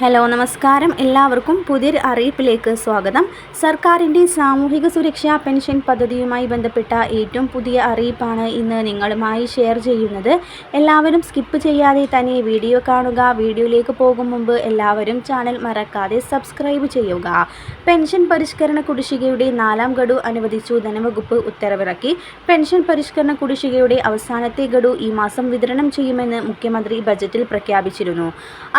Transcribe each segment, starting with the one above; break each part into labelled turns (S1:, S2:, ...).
S1: Hello നമസ്കാരം. എല്ലാവർക്കും പുതിയൊരു അറിയിപ്പിലേക്ക് സ്വാഗതം. സർക്കാരിന്റെ സാമൂഹിക സുരക്ഷാ പെൻഷൻ പദ്ധതിയുമായി ബന്ധപ്പെട്ട ഏറ്റവും പുതിയ അറിയിപ്പാണ് ഇന്ന് നിങ്ങളുമായി ഷെയർ ചെയ്യുന്നത്. എല്ലാവരും സ്കിപ്പ് ചെയ്യാതെ തന്നെ വീഡിയോ കാണുക. വീഡിയോയിലേക്ക് പോകും മുമ്പ് എല്ലാവരും ചാനൽ മറക്കാതെ സബ്സ്ക്രൈബ് ചെയ്യുക. പെൻഷൻ പരിഷ്കരണ കുടിശ്ശികയുടെ നാലാം ഗഡു അനുവദിച്ചു. ധനവകുപ്പ് ഉത്തരവിറക്കി. പെൻഷൻ പരിഷ്കരണ കുടിശ്ശികയുടെ അവസാനത്തെ ഗഡു ഈ മാസം വിതരണം ചെയ്യുമെന്ന് മുഖ്യമന്ത്രി ബജറ്റിൽ പ്രഖ്യാപിച്ചിരുന്നു.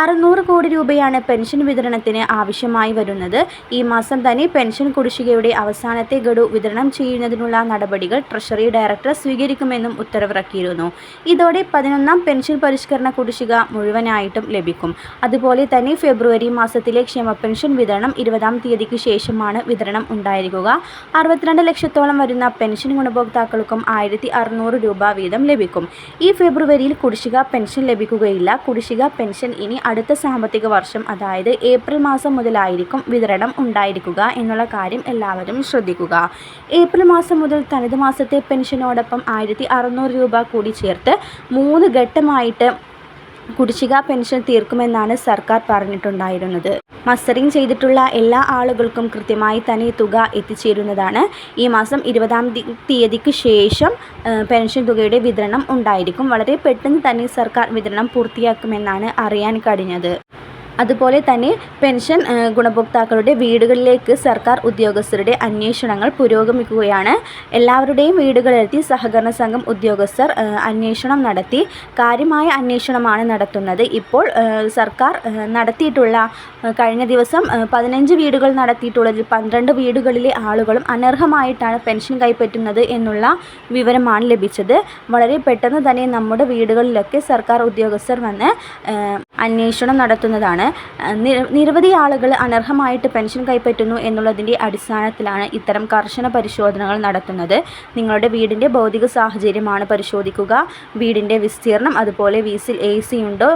S1: അറുന്നൂറ് കോടി രൂപയാണ് പെൻഷൻ വിതരണത്തിന് ആവശ്യമായി വരുന്നത്. ഈ മാസം തന്നെ പെൻഷൻ കുടിശ്ശികയുടെ അവസാനത്തെ ഗഡു വിതരണം ചെയ്യുന്നതിനുള്ള നടപടികൾ ട്രഷറി ഡയറക്ടർ സ്വീകരിക്കുമെന്നും ഉത്തരവിറക്കിയിരുന്നു. ഇതോടെ പതിനൊന്നാം പെൻഷൻ പരിഷ്കരണ കുടിശ്ശിക മുഴുവനായിട്ടും ലഭിക്കും. അതുപോലെ തന്നെ ഫെബ്രുവരി മാസത്തിലെ ക്ഷേമ പെൻഷൻ വിതരണം ഇരുപതാം തീയതിക്ക് ശേഷമാണ് വിതരണം ഉണ്ടായിരിക്കുക. അറുപത്തിരണ്ട് ലക്ഷത്തോളം വരുന്ന പെൻഷൻ ഗുണഭോക്താക്കൾക്കും ആയിരത്തി അറുന്നൂറ് രൂപ വീതം ലഭിക്കും. ഈ ഫെബ്രുവരിയിൽ കുടിശ്ശിക പെൻഷൻ ലഭിക്കുകയില്ല. കുടിശ്ശിക പെൻഷൻ ഇനി അടുത്ത സാമ്പത്തിക വർഷം അതായത് ഏപ്രിൽ മാസം മുതലായിരിക്കും വിതരണം ഉണ്ടായിരിക്കുക എന്നുള്ള കാര്യം എല്ലാവരും ശ്രദ്ധിക്കുക. ഏപ്രിൽ മാസം മുതൽ തനത് മാസത്തെ പെൻഷനോടൊപ്പം ആയിരത്തി രൂപ കൂടി ചേർത്ത് മൂന്ന് ഘട്ടമായിട്ട് കുടിശ്ശിക പെൻഷൻ തീർക്കുമെന്നാണ് സർക്കാർ പറഞ്ഞിട്ടുണ്ടായിരുന്നത്. മസ്റ്ററിംഗ് ചെയ്തിട്ടുള്ള എല്ലാ ആളുകൾക്കും കൃത്യമായി തന്നെ തുക എത്തിച്ചേരുന്നതാണ്. ഈ മാസം ഇരുപതാം തീയതിക്ക് ശേഷം പെൻഷൻ തുകയുടെ വിതരണം ഉണ്ടായിരിക്കും. വളരെ പെട്ടെന്ന് തന്നെ സർക്കാർ വിതരണം പൂർത്തിയാക്കുമെന്നാണ് അറിയാൻ കഴിഞ്ഞത്. അതുപോലെ തന്നെ പെൻഷൻ ഗുണഭോക്താക്കളുടെ വീടുകളിലേക്ക് സർക്കാർ ഉദ്യോഗസ്ഥരുടെ അന്വേഷണങ്ങൾ പുരോഗമിക്കുകയാണ്. എല്ലാവരുടെയും വീടുകളിലെത്തി സഹകരണ സംഘം ഉദ്യോഗസ്ഥർ അന്വേഷണം നടത്തി. കാര്യമായ അന്വേഷണമാണ് നടത്തുന്നത്. ഇപ്പോൾ സർക്കാർ നടത്തിയിട്ടുള്ള കഴിഞ്ഞ ദിവസം പതിനഞ്ച് വീടുകൾ നടത്തിയിട്ടുള്ളതിൽ പന്ത്രണ്ട് വീടുകളിലെ ആളുകളും അനർഹമായിട്ടാണ് പെൻഷൻ കൈപ്പറ്റുന്നത് എന്നുള്ള വിവരമാണ് ലഭിച്ചത്. വളരെ പെട്ടെന്ന് തന്നെ നമ്മുടെ വീടുകളിലൊക്കെ സർക്കാർ ഉദ്യോഗസ്ഥർ വന്ന് അന്വേഷണം നടത്തുന്നതാണ്. നിരവധി ആളുകൾ അനർഹമായിട്ട് പെൻഷൻ കൈപ്പറ്റുന്നു എന്നുള്ളതിന്റെ അടിസ്ഥാനത്തിലാണ് ഇത്തരം കർശന പരിശോധനകൾ നടത്തുന്നത്. നിങ്ങളുടെ വീടിന്റെ ഭൗതിക സാഹചര്യമാണ് പരിശോധിക്കുക. വീടിന്റെ വിസ്തീർണം അതുപോലെ വീസിൽ എ സി ഉണ്ടോ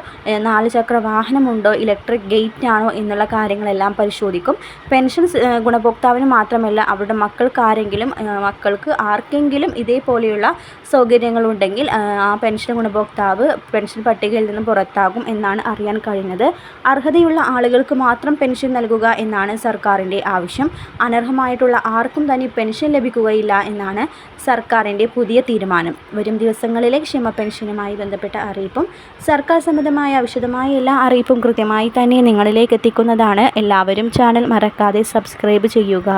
S1: നാല് ചക്ര വാഹനമുണ്ടോ ഇലക്ട്രിക് ഗേറ്റ് ആണോ എന്നുള്ള കാര്യങ്ങളെല്ലാം പരിശോധിക്കും. പെൻഷൻ ഗുണഭോക്താവിന് മാത്രമല്ല അവരുടെ മക്കൾക്ക് ആരെങ്കിലും മക്കൾക്ക് ആർക്കെങ്കിലും ഇതേപോലെയുള്ള സൗകര്യങ്ങളുണ്ടെങ്കിൽ ആ പെൻഷൻ ഗുണഭോക്താവ് പെൻഷൻ പട്ടികയിൽ നിന്ന് പുറത്താകും എന്നാണ് അറിയാൻ കഴിഞ്ഞത്. അർഹതയുള്ള ആളുകൾക്ക് മാത്രം പെൻഷൻ നൽകുക എന്നാണ് സർക്കാരിന്റെ ആവശ്യം. അനർഹമായിട്ടുള്ള ആർക്കും തന്നെ പെൻഷൻ ലഭിക്കുകയില്ല എന്നാണ് സർക്കാരിന്റെ പുതിയ തീരുമാനം. വരും ദിവസങ്ങളിലെ ക്ഷമ പെൻഷനുമായി ബന്ധപ്പെട്ട അറിയിപ്പും സർക്കാർ സംബന്ധമായ വിശദമായ എല്ലാ അറിയിപ്പും കൃത്യമായി തന്നെ നിങ്ങളിലേക്ക് എത്തിക്കുന്നതാണ്. എല്ലാവരും ചാനൽ മറക്കാതെ സബ്സ്ക്രൈബ് ചെയ്യുക.